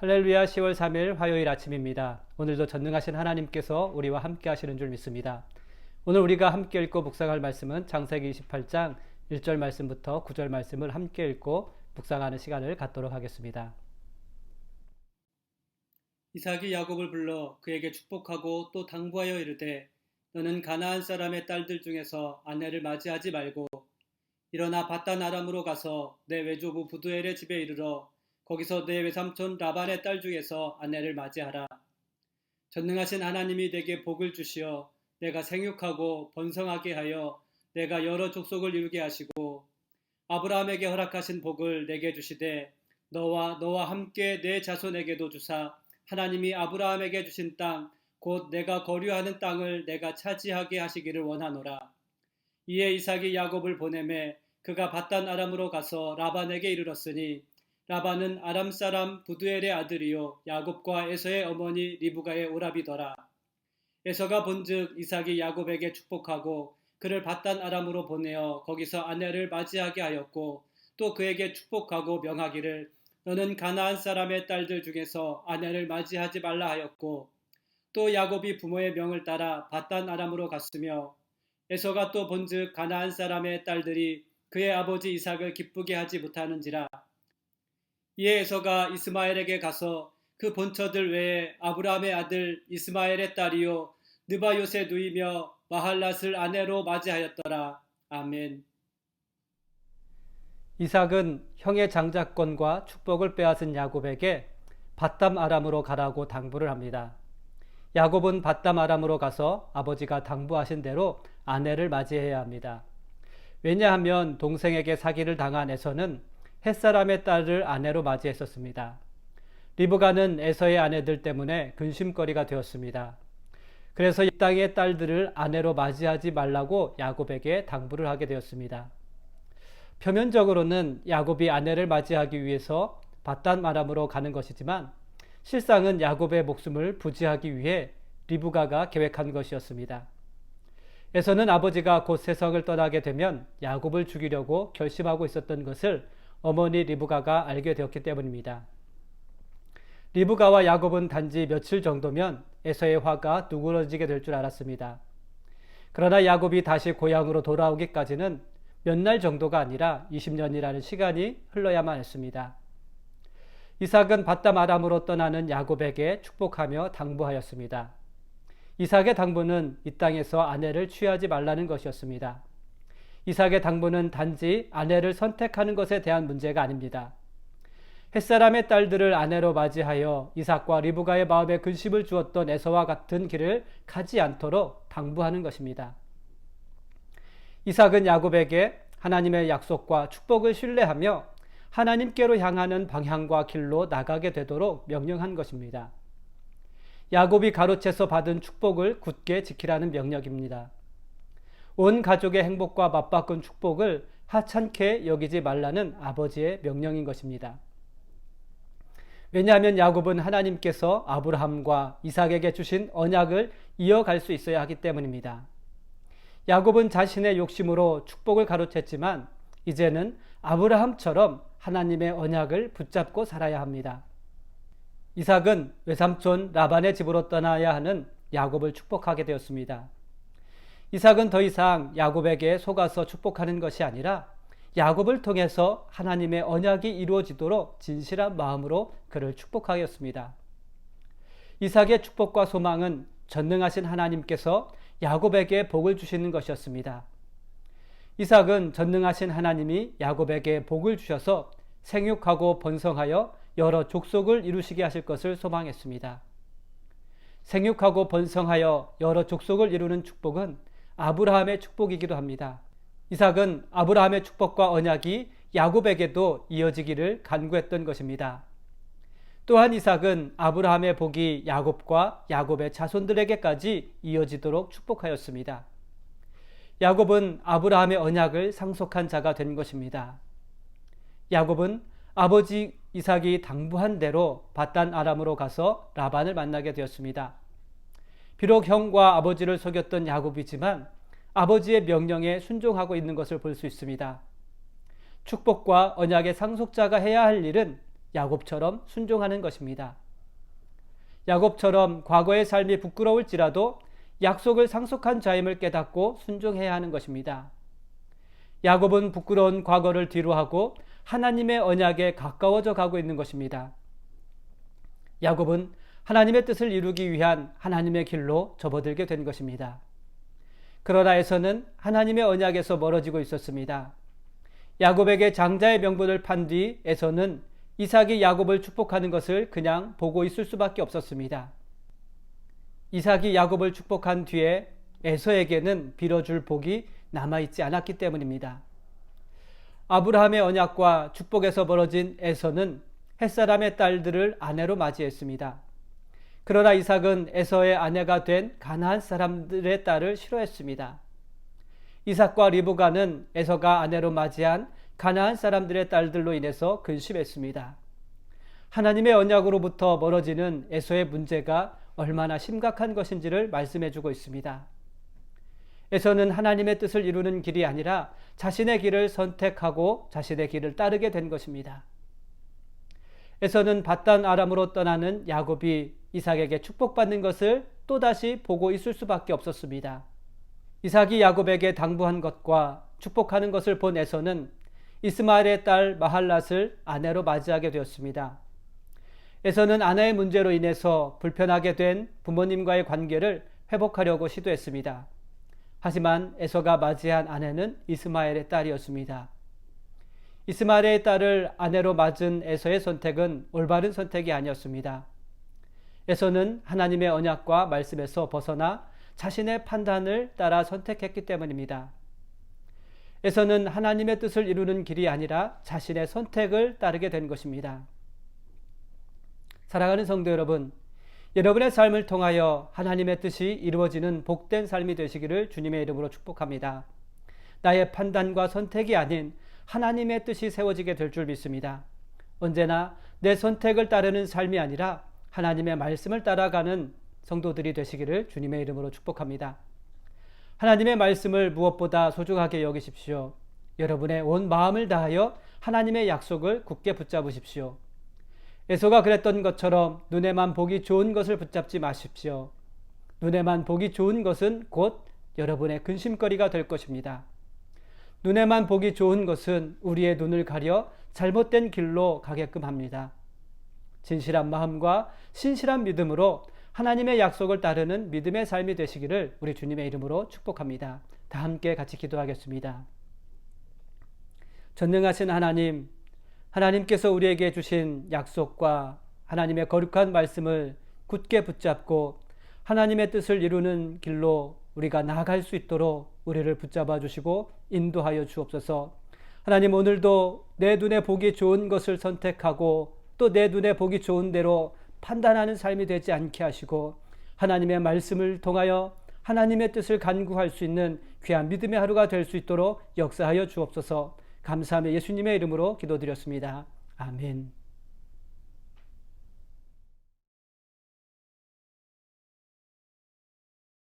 할렐루야 10월 3일 화요일 아침입니다. 오늘도 전능하신 하나님께서 우리와 함께 하시는 줄 믿습니다. 오늘 우리가 함께 읽고 묵상할 말씀은 창세기 28장 1절 말씀부터 9절 말씀을 함께 읽고 묵상하는 시간을 갖도록 하겠습니다. 이삭이 야곱을 불러 그에게 축복하고 또 당부하여 이르되 너는 가나안 사람의 딸들 중에서 아내를 맞이하지 말고 일어나 바단 아람으로 가서 내 외조부 부두엘의 집에 이르러 거기서 내 외삼촌 라반의 딸 중에서 아내를 맞이하라. 전능하신 하나님이 내게 복을 주시어 내가 생육하고 번성하게 하여 내가 여러 족속을 이루게 하시고 아브라함에게 허락하신 복을 내게 주시되 너와 너와 함께 내 자손에게도 주사 하나님이 아브라함에게 주신 땅 곧 내가 거류하는 땅을 내가 차지하게 하시기를 원하노라. 이에 이삭이 야곱을 보내매 그가 바단 아람으로 가서 라반에게 이르렀으니 라반은 아람 사람 부두엘의 아들이요 야곱과 에서의 어머니 리브가의 오라비더라. 에서가 본즉 이삭이 야곱에게 축복하고 그를 바단 아람으로 보내어 거기서 아내를 맞이하게 하였고 또 그에게 축복하고 명하기를 너는 가나안 사람의 딸들 중에서 아내를 맞이하지 말라 하였고 또 야곱이 부모의 명을 따라 바단 아람으로 갔으며 에서가 또 본즉 가나안 사람의 딸들이 그의 아버지 이삭을 기쁘게 하지 못하는지라 이에 에서가 이스마엘에게 가서 그 본처들 외에 아브라함의 아들 이스마엘의 딸이요 느바요새 누이며 마할랏을 아내로 맞이하였더라 아멘 이삭은 형의 장자권과 축복을 빼앗은 야곱에게 바담 아람으로 가라고 당부를 합니다. 야곱은 바담 아람으로 가서 아버지가 당부하신 대로 아내를 맞이해야 합니다. 왜냐하면 동생에게 사기를 당한 에서는 햇사람의 딸을 아내로 맞이했었습니다. 리브가는 에서의 아내들 때문에 근심거리가 되었습니다. 그래서 이 땅의 딸들을 아내로 맞이하지 말라고 야곱에게 당부를 하게 되었습니다. 표면적으로는 야곱이 아내를 맞이하기 위해서 바단 아람으로 가는 것이지만 실상은 야곱의 목숨을 부지하기 위해 리브가가 계획한 것이었습니다. 에서는 아버지가 곧 세상을 떠나게 되면 야곱을 죽이려고 결심하고 있었던 것을 어머니 리브가가 알게 되었기 때문입니다. 리브가와 야곱은 단지 며칠 정도면 에서의 화가 누그러지게 될 줄 알았습니다. 그러나 야곱이 다시 고향으로 돌아오기까지는 몇 날 정도가 아니라 20년이라는 시간이 흘러야만 했습니다. 이삭은 바담 아람으로 떠나는 야곱에게 축복하며 당부하였습니다. 이삭의 당부는 이 땅에서 아내를 취하지 말라는 것이었습니다. 이삭의 당부는 단지 아내를 선택하는 것에 대한 문제가 아닙니다. 햇사람의 딸들을 아내로 맞이하여 이삭과 리브가의 마음에 근심을 주었던 에서와 같은 길을 가지 않도록 당부하는 것입니다. 이삭은 야곱에게 하나님의 약속과 축복을 신뢰하며 하나님께로 향하는 방향과 길로 나가게 되도록 명령한 것입니다. 야곱이 가로채서 받은 축복을 굳게 지키라는 명령입니다. 온 가족의 행복과 맞바꾼 축복을 하찮게 여기지 말라는 아버지의 명령인 것입니다. 왜냐하면 야곱은 하나님께서 아브라함과 이삭에게 주신 언약을 이어갈 수 있어야 하기 때문입니다. 야곱은 자신의 욕심으로 축복을 가로챘지만 이제는 아브라함처럼 하나님의 언약을 붙잡고 살아야 합니다. 이삭은 외삼촌 라반의 집으로 떠나야 하는 야곱을 축복하게 되었습니다. 이삭은 더 이상 야곱에게 속아서 축복하는 것이 아니라 야곱을 통해서 하나님의 언약이 이루어지도록 진실한 마음으로 그를 축복하였습니다. 이삭의 축복과 소망은 전능하신 하나님께서 야곱에게 복을 주시는 것이었습니다. 이삭은 전능하신 하나님이 야곱에게 복을 주셔서 생육하고 번성하여 여러 족속을 이루시게 하실 것을 소망했습니다. 생육하고 번성하여 여러 족속을 이루는 축복은 아브라함의 축복이기도 합니다. 이삭은 아브라함의 축복과 언약이 야곱에게도 이어지기를 간구했던 것입니다. 또한 이삭은 아브라함의 복이 야곱과 야곱의 자손들에게까지 이어지도록 축복하였습니다. 야곱은 아브라함의 언약을 상속한 자가 된 것입니다. 야곱은 아버지 이삭이 당부한 대로 바단 아람으로 가서 라반을 만나게 되었습니다. 비록 형과 아버지를 속였던 야곱이지만 아버지의 명령에 순종하고 있는 것을 볼 수 있습니다. 축복과 언약의 상속자가 해야 할 일은 야곱처럼 순종하는 것입니다. 야곱처럼 과거의 삶이 부끄러울지라도 약속을 상속한 자임을 깨닫고 순종해야 하는 것입니다. 야곱은 부끄러운 과거를 뒤로하고 하나님의 언약에 가까워져 가고 있는 것입니다. 야곱은 하나님의 뜻을 이루기 위한 하나님의 길로 접어들게 된 것입니다. 그러나 에서는 하나님의 언약에서 멀어지고 있었습니다. 야곱에게 장자의 명분을 판 뒤 에서는 이삭이 야곱을 축복하는 것을 그냥 보고 있을 수밖에 없었습니다. 이삭이 야곱을 축복한 뒤에 에서에게는 빌어줄 복이 남아있지 않았기 때문입니다. 아브라함의 언약과 축복에서 벌어진 에서는 햇사람의 딸들을 아내로 맞이했습니다. 그러나 이삭은 에서의 아내가 된 가나안 사람들의 딸을 싫어했습니다. 이삭과 리브가는 에서가 아내로 맞이한 가나안 사람들의 딸들로 인해서 근심했습니다. 하나님의 언약으로부터 멀어지는 에서의 문제가 얼마나 심각한 것인지를 말씀해 주고 있습니다. 에서는 하나님의 뜻을 이루는 길이 아니라 자신의 길을 선택하고 자신의 길을 따르게 된 것입니다. 에서는 바단 아람으로 떠나는 야곱이 이삭에게 축복받는 것을 또다시 보고 있을 수밖에 없었습니다. 이삭이 야곱에게 당부한 것과 축복하는 것을 본 에서는 이스마엘의 딸 마할랏을 아내로 맞이하게 되었습니다. 에서는 아내의 문제로 인해서 불편하게 된 부모님과의 관계를 회복하려고 시도했습니다. 하지만 에서가 맞이한 아내는 이스마엘의 딸이었습니다. 이스마엘의 딸을 아내로 맞은 에서의 선택은 올바른 선택이 아니었습니다. 에서는 하나님의 언약과 말씀에서 벗어나 자신의 판단을 따라 선택했기 때문입니다. 에서는 하나님의 뜻을 이루는 길이 아니라 자신의 선택을 따르게 된 것입니다. 사랑하는 성도 여러분, 여러분의 삶을 통하여 하나님의 뜻이 이루어지는 복된 삶이 되시기를 주님의 이름으로 축복합니다. 나의 판단과 선택이 아닌 하나님의 뜻이 세워지게 될 줄 믿습니다. 언제나 내 선택을 따르는 삶이 아니라 하나님의 말씀을 따라가는 성도들이 되시기를 주님의 이름으로 축복합니다. 하나님의 말씀을 무엇보다 소중하게 여기십시오. 여러분의 온 마음을 다하여 하나님의 약속을 굳게 붙잡으십시오. 에서가 그랬던 것처럼 눈에만 보기 좋은 것을 붙잡지 마십시오. 눈에만 보기 좋은 것은 곧 여러분의 근심거리가 될 것입니다. 눈에만 보기 좋은 것은 우리의 눈을 가려 잘못된 길로 가게끔 합니다. 진실한 마음과 신실한 믿음으로 하나님의 약속을 따르는 믿음의 삶이 되시기를 우리 주님의 이름으로 축복합니다. 다 함께 같이 기도하겠습니다. 전능하신 하나님, 하나님께서 우리에게 주신 약속과 하나님의 거룩한 말씀을 굳게 붙잡고 하나님의 뜻을 이루는 길로 우리가 나아갈 수 있도록 우리를 붙잡아 주시고 인도하여 주옵소서. 하나님 오늘도 내 눈에 보기 좋은 것을 선택하고 또 내 눈에 보기 좋은 대로 판단하는 삶이 되지 않게 하시고 하나님의 말씀을 통하여 하나님의 뜻을 간구할 수 있는 귀한 믿음의 하루가 될 수 있도록 역사하여 주옵소서. 감사하며 예수님의 이름으로 기도드렸습니다. 아멘.